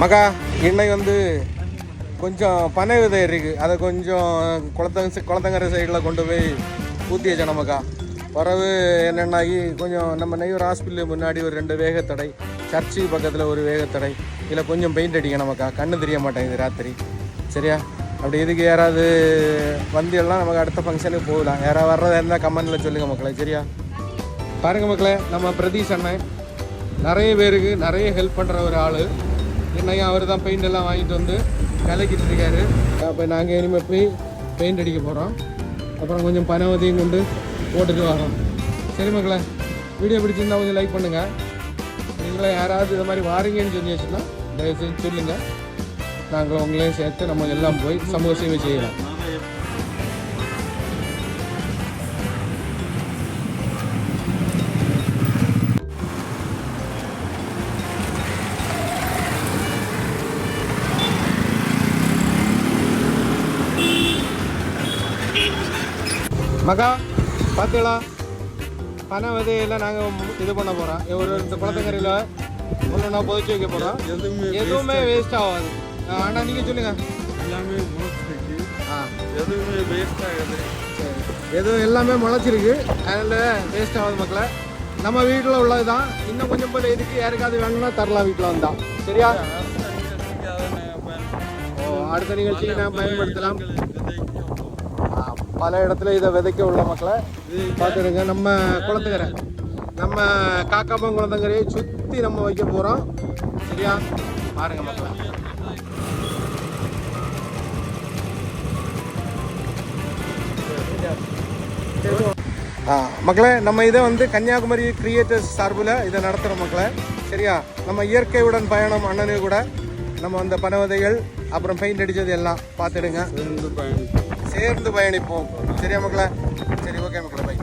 மகா இன்னைக்கு வந்து கொஞ்சம் பனை விதை இருக்குது அதை கொஞ்சம் குளத்தங்க குளத்தங்கரை சைடில் கொண்டு போய் ஊற்றி வச்சேன் நமக்கா பிறகு என்னென்னாகி கொஞ்சம் நம்ம நெய்யூர் ஹாஸ்பிட்டலுக்கு முன்னாடி ஒரு ரெண்டு வேகத்தடை சர்ச்சு பக்கத்தில் ஒரு வேகத்தடை இதில் கொஞ்சம் பெயிண்ட் அடிக்க நமக்கா கண்ணு தெரிய மாட்டேங்குது ராத்திரி. சரியா? அப்படி இதுக்கு யாராவது வந்தியெல்லாம் நமக்கு அடுத்த ஃபங்க்ஷனுக்கு போகலாம். யாராவது வர்றதா இருந்தால் கமெண்டில் சொல்லுங்கள் மக்களே. சரியா? பாருங்கள் மக்களே நம்ம பிரதீஷ் அண்ணன் நிறைய பேருக்கு நிறைய ஹெல்ப் பண்ணுற ஒரு ஆள். என்னையும் அவர் தான் பெயிண்ட் எல்லாம் வாங்கிட்டு வந்து கலக்கிட்டு இருக்காரு. அப்போ நாங்கள் இனிமேல் போய் பெயிண்ட் அடிக்க போகிறோம் அப்புறம் கொஞ்சம் பனவதியும் கொண்டு போட்டுட்டு வரோம். சரி மக்களே வீடியோ பிடிச்சிருந்தா கொஞ்சம் லைக் பண்ணுங்கள் நீங்களே யாராவது இது மாதிரி வாரீங்கன்னு சொல்லி வச்சுன்னா தயவுசெய்து சொல்லுங்கள் நாங்கள் உங்களையும் சேர்த்து நம்ம எல்லாம் போய் சமூக சேவை செய்யலாம். மகா பார்த்தீங்களா பனை விதையெல்லாம் நாங்கள் இது பண்ண போகிறோம் ஒரு இந்த குளத்தங்கரையில் ஒன்று நான் புதைச்சி வைக்க போகிறோம் எதுவுமே எதுவுமே வேஸ்ட் ஆகாது. ஆனால் நீங்கள் சொல்லுங்கள் எல்லாமே முளைச்சிருக்கு. ஆ. எதுவுமே வேஸ்ட் ஆகுது. எதுவும் எல்லாமே முளைச்சிருக்கு. அதில் வேஸ்ட் ஆகாது மக்களை. நம்ம வீட்டில் உள்ளது தான் இன்னும் கொஞ்சம் போல இதுக்கு யாருக்காவது வேணும்னா தரலாம் வீட்டில் வந்தா. சரியா? ஓ அடுத்த நிகழ்ச்சிக்கு நான் பயன்படுத்தலாம். பல இடத்துல இதை விதைக்க உள்ள மக்களை. பார்த்துடுங்க நம்ம குளத்துக்கரை. நம்ம காக்காப்பம் குளத்தங்கரையை சுற்றி நம்ம வைக்க போகிறோம் சரியா? பாருங்க மக்களை. ஆ மக்களே நம்ம இதை வந்து கன்னியாகுமரி கிரியேட்டர்ஸ் சார்பில் இதை நடத்துகிறோம் மக்களே. சரியா? நம்ம இயற்கையுடன் பயணம் அண்ணனு கூட நம்ம அந்த பனவதைகள் அப்புறம் பெயிண்ட் அடித்தது எல்லாம் பார்த்துடுங்க. சேர்ந்து பயணிப்போம் சரியா மக்களே சரி ஓகே மக்களே பை